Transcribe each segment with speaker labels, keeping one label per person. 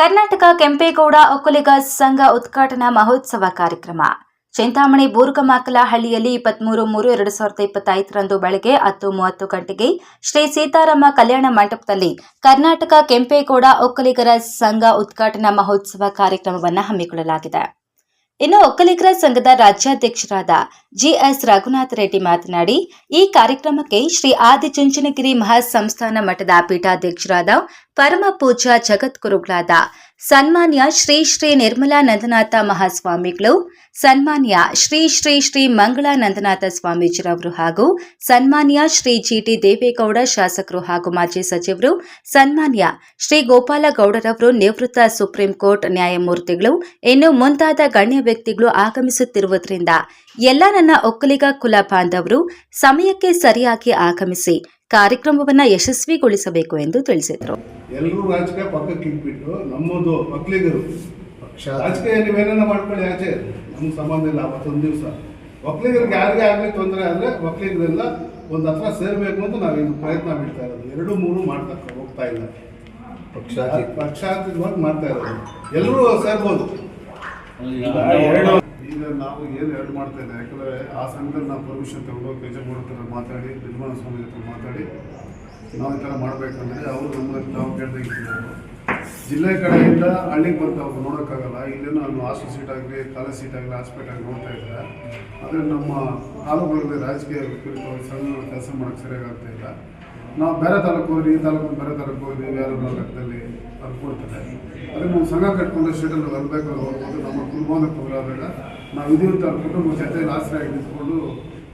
Speaker 1: ಕರ್ನಾಟಕ ಕೆಂಪೇಗೌಡ ಒಕ್ಕಲಿಗ ಸಂಘ ಉದ್ಘಾಟನಾ ಮಹೋತ್ಸವ ಕಾರ್ಯಕ್ರಮ. ಚಿಂತಾಮಣಿ ಬೂರ್ಗಮಾಕಲಹಳ್ಳಿಯಲ್ಲಿ ಇಪ್ಪತ್ಮೂರು ಮೂರು ಎರಡು ಸಾವಿರದ ಇಪ್ಪತ್ತೈದರಂದು ಬೆಳಗ್ಗೆ ಹತ್ತು ಮೂವತ್ತು ಗಂಟೆಗೆ ಶ್ರೀ ಸೀತಾರಾಮ ಕಲ್ಯಾಣ ಮಂಟಪದಲ್ಲಿ ಕರ್ನಾಟಕ ಕೆಂಪೇಗೌಡ ಒಕ್ಕಲಿಗರ ಸಂಘ ಉದ್ಘಾಟನಾ ಮಹೋತ್ಸವ ಕಾರ್ಯಕ್ರಮವನ್ನು ಹಮ್ಮಿಕೊಳ್ಳಲಾಗಿದೆ. ಇನ್ನು ಒಕ್ಕಲಿಗರ ಸಂಘದ ರಾಜ್ಯಾಧ್ಯಕ್ಷರಾದ ಜಿಎಸ್ ರಘುನಾಥ ರೆಡ್ಡಿ ಮಾತನಾಡಿ, ಈ ಕಾರ್ಯಕ್ರಮಕ್ಕೆ ಶ್ರೀ ಆದಿಚುಂಚನಗಿರಿ ಮಹಾಸಂಸ್ಥಾನ ಮಠದ ಪೀಠಾಧ್ಯಕ್ಷರಾದ ಪರಮ ಪೂಜ್ಯ ಜಗದ್ಗುರುಗಳಾದ ಸನ್ಮಾನ್ಯ ಶ್ರೀ ಶ್ರೀ ನಿರ್ಮಲಾನಂದನಾಥ ಮಹಾಸ್ವಾಮಿಗಳು, ಸನ್ಮಾನ್ಯ ಶ್ರೀ ಶ್ರೀ ಶ್ರೀ ಮಂಗಳಾನಂದನಾಥ ಸ್ವಾಮೀಜಿರವರು ಹಾಗೂ ಸನ್ಮಾನ್ಯ ಶ್ರೀ ಜಿಟಿ ದೇವೇಗೌಡ ಶಾಸಕರು ಹಾಗೂ ಮಾಜಿ ಸಚಿವರು, ಸನ್ಮಾನ್ಯ ಶ್ರೀ ಗೋಪಾಲಗೌಡರವರು ನಿವೃತ್ತ ಸುಪ್ರೀಂ ಕೋರ್ಟ್ ನ್ಯಾಯಮೂರ್ತಿಗಳು, ಇನ್ನು ಮುಂತಾದ ಗಣ್ಯ ವ್ಯಕ್ತಿಗಳು ಆಗಮಿಸುತ್ತಿರುವುದರಿಂದ ಎಲ್ಲ ನನ್ನ ಒಕ್ಕಲಿಗ ಕುಲ ಬಾಂಧವರು ಸಮಯಕ್ಕೆ ಸರಿಯಾಗಿ ಆಗಮಿಸಿ ಕಾರ್ಯಕ್ರಮವನ್ನು ಯಶಸ್ವಿಗೊಳಿಸಬೇಕು ಎಂದು ತಿಳಿಸಿದರು.
Speaker 2: ಎಲ್ಲರೂ ರಾಜಕೀಯ ಪಕ್ಕಕ್ಕೆ ಇಟ್ಬಿಟ್ಟು ನಮ್ಮದು ಒಕ್ಕಲಿಗರು
Speaker 3: ಪಕ್ಷ.
Speaker 2: ರಾಜಕೀಯ ನೀವೇನೇನೋ ಮಾಡ್ಕೊಳ್ಳಿ ಆಚೆ. ನಮ್ಗೆ ಸಂಬಂಧ ಇಲ್ಲ ಅವತ್ತೊಂದು ದಿವಸ. ಒಕ್ಕಲಿಗರಿಗೆ ಯಾರಿಗೆ ಆಗಲಿ ತೊಂದರೆ ಆದರೆ ಒಕ್ಕಲಿಗರೆಲ್ಲ ಒಂದು ಹತ್ರ ಸೇರಬೇಕು ಅಂತ ನಾವು ಇದು ಪ್ರಯತ್ನ ಬಿಡ್ತಾ ಇರೋದು. ಎರಡು ಮೂರು ಮಾಡ್ತಾ ಹೋಗ್ತಾ ಇಲ್ಲ.
Speaker 3: ಪಕ್ಷ
Speaker 2: ಪಕ್ಷಾತೀತವಾಗಿ ಮಾಡ್ತಾ ಇರೋದು. ಎಲ್ಲರೂ ಸೇರ್ಬೋದು. ಎರಡು ನಾವು ಏನು ಎರಡು ಮಾಡ್ತಾ ಇದ್ದೇವೆ. ಯಾಕಂದರೆ ಆ ಸಂಘದಲ್ಲಿ ನಾವು ಪರ್ಮಿಷನ್ ತಗೊಂಡು ಕೆಜಮೂಡ ಹತ್ರ ಮಾತಾಡಿ, ಯಜಮಾನ ಸ್ವಾಮಿ ಹತ್ರ ಮಾತಾಡಿ, ನಾವು ಈ ಥರ ಮಾಡಬೇಕಂದ್ರೆ ಅವರು ನಮ್ಮ ನಾವು ಕೇಳ್ದಂಗಿದ್ದಾರೆ ಜಿಲ್ಲೆ ಕಡೆಯಿಂದ ಹಳ್ಳಿಗೆ ಬಂದವ್ರು ನೋಡೋಕ್ಕಾಗಲ್ಲ. ಇಲ್ಲೇನೋ ನಾನು ಹಾಸ್ಟೆಲ್ ಸೀಟ್ ಆಗಲಿ ಕಾಲೇಜ್ ಸೀಟ್ ಆಗಲಿ ಹಾಸ್ಪಿಟಲ್ ನೋಡ್ತಾ ಇದ್ದಾರೆ ಆದರೆ ನಮ್ಮ ತಾಲೂಕುಗಳಲ್ಲಿ ರಾಜಕೀಯ ಕುರಿತವಾಗಿ ಸಂಘಗಳು ಕೆಲಸ ಮಾಡೋಕ್ಕೆ ಸರಿಯಾಗಿ ಆಗ್ತಾ ಇಲ್ಲ. ನಾವು ಬೇರೆ ತಾಲೂಕು ಹೋಗಿ ಈ ತಾಲೂಕು ಬೇರೆ ತಾಲೂಕು ಹೋಗಿ ಬೇರೆ ಲೆಕ್ಕದಲ್ಲಿ ಅದು ಕೊಡ್ತಾರೆ. ಅದೇ ನಾವು ಸಂಘ ಕಟ್ಕೊಂಡು ಸ್ಟೇಟಲ್ಲಿ ಬರಬೇಕು ಹೋಗ್ಬೋದು ನಮ್ಮ ಕುಟುಂಬದ ಹೋರಾದಾಗ ನಾವು ಅವ್ರ ಕುಟುಂಬ ಜೊತೆಲಿ ಆಸರೆಯಾಗಿ ನಿಂತ್ಕೊಂಡು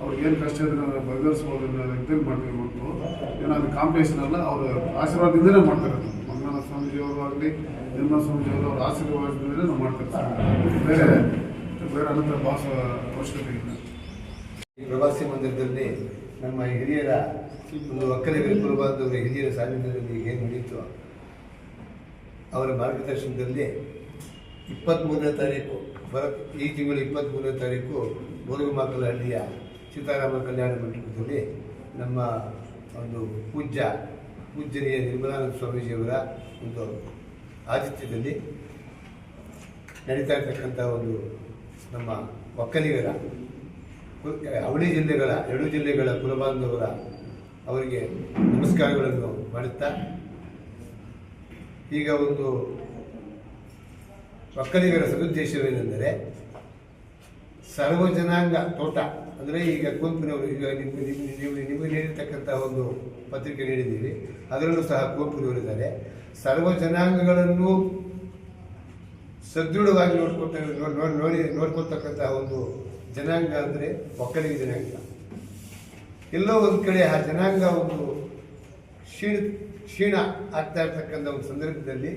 Speaker 2: ಅವ್ರಿಗೆ ಏನು ಕಷ್ಟ ಇದ್ರೆ ಅದನ್ನು ಬಗೆಹರಿಸ್ಬೋದು ಅನ್ನೋ ಇದನ್ನು ಮಾಡ್ತೀವಿ ಹೊರತು. ಏನಾದರೂ ಕಾಂಪಿಟೇಷನ್ ಅಲ್ಲ, ಅವರು ಆಶೀರ್ವಾದದಿಂದಲೇ ಮಾಡ್ತಾರೆ ಮಂಗನ ಸ್ವಾಮೀಜಿಯವರು ಆಗಲಿ ನಿರ್ಮಲಾ ಸ್ವಾಮೀಜಿಯವರು ಅವ್ರ ಮೇಲೆ ನಾವು ಮಾಡ್ತಾರೆ ಬೇರೆ ಬೇರೆ ಅನಂತರ ಭಾಷ ಅವಶ್ಯಕತೆ ಇಲ್ಲ.
Speaker 3: ಈ ಪ್ರವಾಸಿ ಮಂದಿರದಲ್ಲಿ ನಮ್ಮ ಹಿರಿಯರ ಒಂದು ಒಕ್ಕಲಿಗರ ಕುಲಬಾಂಧವರ ಹಿರಿಯರ ಸಾನ್ನಿಧ್ಯದಲ್ಲಿ ಏನು ನಡೀತು, ಅವರ ಮಾರ್ಗದರ್ಶನದಲ್ಲಿ ಇಪ್ಪತ್ತ್ಮೂರನೇ ತಾರೀಕು, ಬರ, ಈ ತಿಂಗಳು ಇಪ್ಪತ್ತ್ಮೂರನೇ ತಾರೀಕು ಗೋರುಮಾಕಲಹಳ್ಳಿಯ ಸೀತಾರಾಮ ಕಲ್ಯಾಣ ಮಂಟಪದಲ್ಲಿ ನಮ್ಮ ಒಂದು ಪೂಜ್ಯ ಪೂಜ್ಯನೀಯ ನಿರ್ಮಲಾನಂದ ಸ್ವಾಮೀಜಿಯವರ ಒಂದು ಆತಿಥ್ಯದಲ್ಲಿ ನಡೀತಾ ಇರ್ತಕ್ಕಂಥ ಒಂದು ನಮ್ಮ ಒಕ್ಕಲಿಗರ, ಅವಳಿ ಜಿಲ್ಲೆಗಳ, ಎರಡು ಜಿಲ್ಲೆಗಳ ಕುಲಬಾಂಧವರ ಅವರಿಗೆ ನಮಸ್ಕಾರಗಳನ್ನು ಮಾಡುತ್ತಾ, ಈಗ ಒಂದು ಒಕ್ಕಲಿಗರ ಸದುದ್ದೇಶವೇನೆಂದರೆ ಸರ್ವ ಜನಾಂಗ ತೋಟ. ಅಂದರೆ ಈಗ ಕುವೆಂಪಿನವರು, ಈಗ ನಿಮ್ಮ ನೀವು, ನಿಮಗೆ ನೀಡಿರ್ತಕ್ಕಂಥ ಒಂದು ಪತ್ರಿಕೆ ನೀಡಿದ್ದೀವಿ ಅದರಲ್ಲೂ ಸಹ ಕುಂಪಿನವರಿದ್ದಾರೆ ಸರ್ವ ಜನಾಂಗಗಳನ್ನು ಸದೃಢವಾಗಿ ನೋಡ್ಕೊತ ನೋಡ್- ನೋಡ್- ನೋಡಿ ನೋಡ್ಕೊತಕ್ಕಂಥ ಒಂದು ಜನಾಂಗ ಅಂದರೆ ಒಕ್ಕಲಿಗ ಜನಾಂಗ. ಎಲ್ಲೋ ಒಂದು ಕಡೆ ಆ ಜನಾಂಗ ಒಂದು ಕ್ಷೀಣ ಕ್ಷೀಣ ಆಗ್ತಾ ಇರ್ತಕ್ಕಂಥ ಒಂದು ಸಂದರ್ಭದಲ್ಲಿ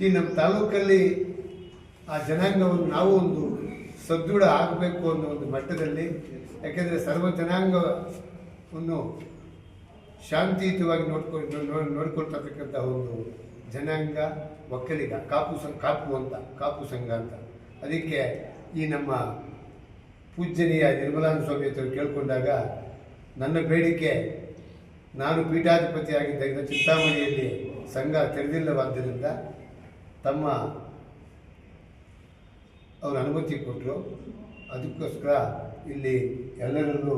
Speaker 3: ಈ ನಮ್ಮ ತಾಲೂಕಲ್ಲಿ ಆ ಜನಾಂಗವನ್ನು ನಾವು ಒಂದು ಸದೃಢ ಆಗಬೇಕು ಅನ್ನೋ ಒಂದು ಮಟ್ಟದಲ್ಲಿ, ಯಾಕೆಂದರೆ ಸರ್ವ ಜನಾಂಗವನ್ನು ಶಾಂತಿಯುತವಾಗಿ ನೋಡ್ಕೊಂಡು ನೋಡ್ಕೊಳ್ತಕ್ಕಂಥ ಒಂದು ಜನಾಂಗ ಒಕ್ಕಲಿಗ, ಕಾಪು ಸಂ, ಕಾಪು ಅಂತ, ಕಾಪು ಸಂಘ ಅಂತ. ಅದಕ್ಕೆ ಈ ನಮ್ಮ ಪೂಜ್ಯನೀಯ ನಿರ್ಮಲಾನಂದ ಸ್ವಾಮಿ ಹತ್ರ ಕೇಳಿಕೊಂಡಾಗ, ನನ್ನ ಬೇಡಿಕೆ, ನಾನು ಪೀಠಾಧಿಪತಿ ಆಗಿದ್ದಾಗ ಚಿಂತಾಮಣಿಯಲ್ಲಿ ಸಂಘ ತೆರೆದಿಲ್ಲವಾದ್ದರಿಂದ ತಮ್ಮ ಅವರು ಅನುಮತಿ ಕೊಟ್ಟರು ಅದಕ್ಕೋಸ್ಕರ ಇಲ್ಲಿ ಎಲ್ಲರಲ್ಲೂ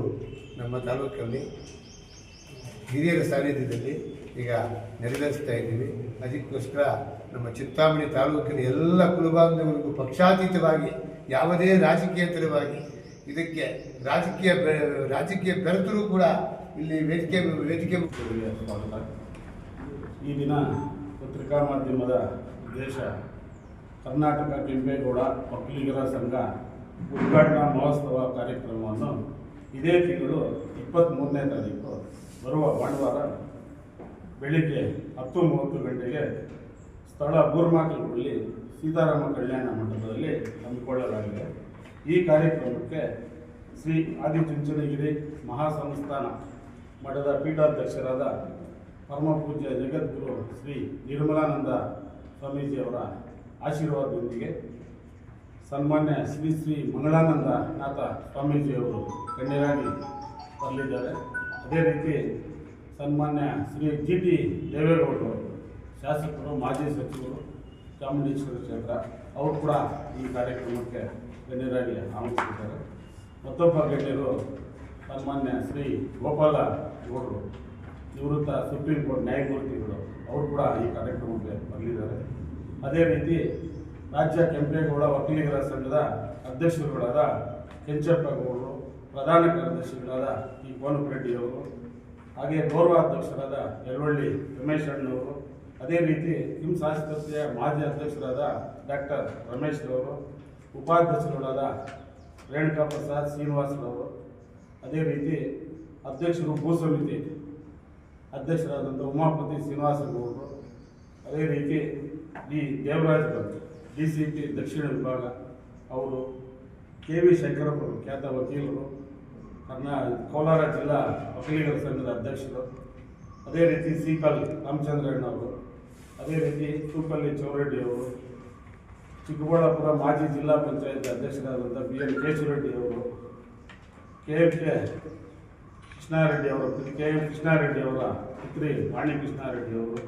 Speaker 3: ನಮ್ಮ ತಾಲೂಕಲ್ಲಿ ಹಿರಿಯರ ಸಾನ್ನಿಧ್ಯದಲ್ಲಿ ಈಗ ನೆರವೇರಿಸ್ತಾ ಇದ್ದೀವಿ. ಅದಕ್ಕೋಸ್ಕರ ನಮ್ಮ ಚಿಂತಾಮಣಿ ತಾಲೂಕಿನ ಎಲ್ಲ ಕುಲಬಾಂಧವರಿಗೂ ಪಕ್ಷಾತೀತವಾಗಿ, ಯಾವುದೇ ರಾಜಕೀಯತರವಾಗಿ ಇದಕ್ಕೆ ರಾಜಕೀಯ ರಾಜಕೀಯ ಬೆರೆತರೂ ಕೂಡ ಇಲ್ಲಿ ವೇದಿಕೆ ವೇದಿಕೆ
Speaker 4: ಈ ದಿನ ಪತ್ರಿಕಾ ಮಾಧ್ಯಮದ ಉದ್ದೇಶ ಕರ್ನಾಟಕ ಕೆಂಪೇಗೌಡ ಒಕ್ಕಲಿಗರ ಸಂಘ ಉದ್ಘಾಟನಾ ಮಹೋತ್ಸವ ಕಾರ್ಯಕ್ರಮವನ್ನು ಇದೇ ತಿಂಗಳು ಇಪ್ಪತ್ತ್ಮೂರನೇ ತಾರೀಕು ಬರುವ ಭಾನುವಾರ ಬೆಳಿಗ್ಗೆ ಹತ್ತು ಮೂವತ್ತು ಗಂಟೆಗೆ ಸ್ಥಳ ಬೂರ್ಮಾಕಲ್ಪಳ್ಳಿ ಸೀತಾರಾಮ ಕಲ್ಯಾಣ ಮಂಟಪದಲ್ಲಿ ಹಮ್ಮಿಕೊಳ್ಳಲಾಗಿದೆ. ಈ ಕಾರ್ಯಕ್ರಮಕ್ಕೆ ಶ್ರೀ ಆದಿಚುಂಚನಗಿರಿ ಮಹಾಸಂಸ್ಥಾನ ಮಠದ ಪೀಠಾಧ್ಯಕ್ಷರಾದ ಪರಮಪೂಜ್ಯ ಜಗದ್ಗುರು ಶ್ರೀ ನಿರ್ಮಲಾನಂದ ಸ್ವಾಮೀಜಿಯವರ ಆಶೀರ್ವಾದದೊಂದಿಗೆ ಸನ್ಮಾನ್ಯ ಶ್ರೀ ಶ್ರೀ ಮಂಗಳಾನಂದ ನಾಥ ಸ್ವಾಮೀಜಿಯವರು ಗಣ್ಯರಾಗಿ ಬರಲಿದ್ದಾರೆ. ಅದೇ ರೀತಿ ಸನ್ಮಾನ್ಯ ಶ್ರೀ ಜಿ ಟಿ ದೇವೇಗೌಡರು, ಶಾಸಕರು, ಮಾಜಿ ಸಚಿವರು, ಚಾಮುಂಡೇಶ್ವರ ಕ್ಷೇತ್ರ, ಅವರು ಕೂಡ ಈ ಕಾರ್ಯಕ್ರಮಕ್ಕೆ ಗಣ್ಯರಾಗಿ ಆಹ್ವಾನಿಸಿದ್ದಾರೆ ಮತ್ತೊಬ್ಬ ಗಣ್ಯರು ಸನ್ಮಾನ್ಯ ಶ್ರೀ ಗೋಪಾಲ ಗೌಡರು, ನಿವೃತ್ತ ಸುಪ್ರೀಂ ಕೋರ್ಟ್ ನ್ಯಾಯಮೂರ್ತಿಗಳು, ಅವರು ಕೂಡ ಈ ಕಾರ್ಯಕ್ರಮಕ್ಕೆ ಬರಲಿದ್ದಾರೆ. ಅದೇ ರೀತಿ ರಾಜ್ಯ ಕೆಂಪೇಗೌಡ ವಕೀಲಿಗರ ಸಂಘದ ಅಧ್ಯಕ್ಷರುಗಳಾದ ಕೆಂಚಪ್ಪ ಗೌಡರು, ಪ್ರಧಾನ ಕಾರ್ಯದರ್ಶಿಗಳಾದ ಈ ಕೋನಪರೆಡ್ಡಿಯವರು ಹಾಗೆ ಗೌರವಾಧ್ಯಕ್ಷರಾದ ಯಲವಳ್ಳಿ ರಮೇಶ್ ಅಣ್ಣವರು, ಅದೇ ರೀತಿ ಕಿಮ್ಸ್ ಆಸ್ಪತ್ರೆಯ ಮಾಜಿ ಅಧ್ಯಕ್ಷರಾದ ಡಾಕ್ಟರ್ ರಮೇಶ್ ರವರು ಉಪಾಧ್ಯಕ್ಷರುಗಳಾದ ರೇಣುಕಾ ಪ್ರಸಾದ್ ಶ್ರೀನಿವಾಸರವರು ಅದೇ ರೀತಿ ಅಧ್ಯಕ್ಷರು ಭೂ ಸಮಿತಿ ಅಧ್ಯಕ್ಷರಾದಂಥ ಉಮಾಪತಿ ಶ್ರೀನಿವಾಸ ಗೌಡರು, ಅದೇ ರೀತಿ ಡಿ ದೇವರಾಜ್ ಬಂತು ಡಿ ಸಿ ಪಿ ದಕ್ಷಿಣ ವಿಭಾಗ ಅವರು ಕೆ ವಿ ಶಂಕರಪ್ಪರು ಖ್ಯಾತ ವಕೀಲರು, ಕರ್ನಾ ಕೋಲಾರ ಜಿಲ್ಲಾ ವಕೀಲರ ಸಂಘದ ಅಧ್ಯಕ್ಷರು, ಅದೇ ರೀತಿ ಸಿಪಲ್ ರಾಮಚಂದ್ರಣ್ಣ ಅವರು, ಅದೇ ರೀತಿ ತೂಪಲ್ಲಿ ಚೌರೆಡ್ಡಿ ಅವರು, ಚಿಕ್ಕಬಳ್ಳಾಪುರ ಮಾಜಿ ಜಿಲ್ಲಾ ಪಂಚಾಯತ್ ಅಧ್ಯಕ್ಷರಾದಂಥ ಬಿ ಎನ್ ಕೇಶವರೆಡ್ಡಿ ಅವರು, ಕೆ ಎಫ್ ಕೆ ಕೃಷ್ಣಾರೆಡ್ಡಿ ಅವರ ಕೆ ಎಂ ಕೃಷ್ಣಾರೆಡ್ಡಿ ಅವರ ಪುತ್ರಿ ವಾಣಿ ಕೃಷ್ಣಾರೆಡ್ಡಿ ಅವರು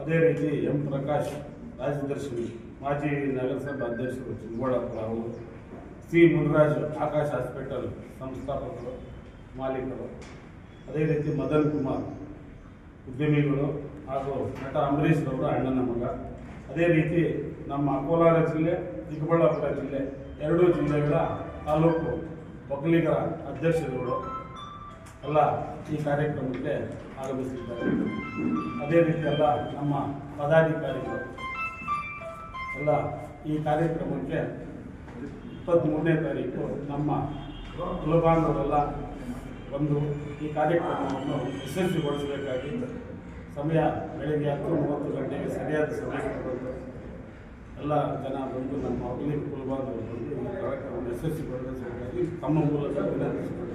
Speaker 4: ಅದೇ ರೀತಿ ಎಂ ಪ್ರಕಾಶ್ ರಾಜದರ್ಶಿನಿ ಮಾಜಿ ನಗರಸಭೆ ಅಧ್ಯಕ್ಷರು ಚಿಕ್ಕಬಳ್ಳಾಪುರ ಅವರು ಸಿ ಮುನ್ರಾಜು, ಆಕಾಶ್ ಹಾಸ್ಪಿಟಲ್ ಸಂಸ್ಥಾಪಕರು, ಮಾಲೀಕರು, ಅದೇ ರೀತಿ ಮದನ್ ಕುಮಾರ್ ಉದ್ಯಮಿಗಳು ಹಾಗೂ ನಟ ಅಂಬರೀಷ್ ಅವರ ಅಣ್ಣನ ಮಗ. ಅದೇ ರೀತಿ ನಮ್ಮ ಕೋಲಾರ ಜಿಲ್ಲೆ, ಚಿಕ್ಕಬಳ್ಳಾಪುರ ಜಿಲ್ಲೆ ಎರಡೂ ಜಿಲ್ಲೆಗಳ ತಾಲೂಕು ಒಕ್ಕಲಿಗರ ಅಧ್ಯಕ್ಷರುಗಳು ಎಲ್ಲ ಈ ಕಾರ್ಯಕ್ರಮಕ್ಕೆ ಆಗಮಿಸಿದ್ದಾರೆ. ಅದೇ ರೀತಿ ಎಲ್ಲ ನಮ್ಮ ಪದಾಧಿಕಾರಿಗಳು ಎಲ್ಲ ಈ ಕಾರ್ಯಕ್ರಮಕ್ಕೆ ಇಪ್ಪತ್ತ್ಮೂರನೇ ತಾರೀಕು ನಮ್ಮ ಕುಲಬಾಂಧವರೆಲ್ಲ ಬಂದು ಈ ಕಾರ್ಯಕ್ರಮವನ್ನು ಯಶಸ್ವಿಗೊಳಿಸಬೇಕಾಗಿ ಸಮಯ ಬೆಳಗ್ಗೆ ಹತ್ತು ಮೂವತ್ತು ಗಂಟೆಗೆ ಸರಿಯಾದ ಸಮಯಕ್ಕೆ ಬಂದು ಎಲ್ಲ ಜನ ಬಂದು ನಮ್ಮ ಅಗ್ನಿ ಕುಲಬಾಂಧವರು ಬಂದು ಈ ಕಾರ್ಯಕ್ರಮವನ್ನು ಯಶಸ್ವಿಗೊಳಿಸಬೇಕಾಗಿ ತಮ್ಮ ಮೂಲಕ ವಿನಂತಿಸಿಕೊಳ್ಳುತ್ತೇನೆ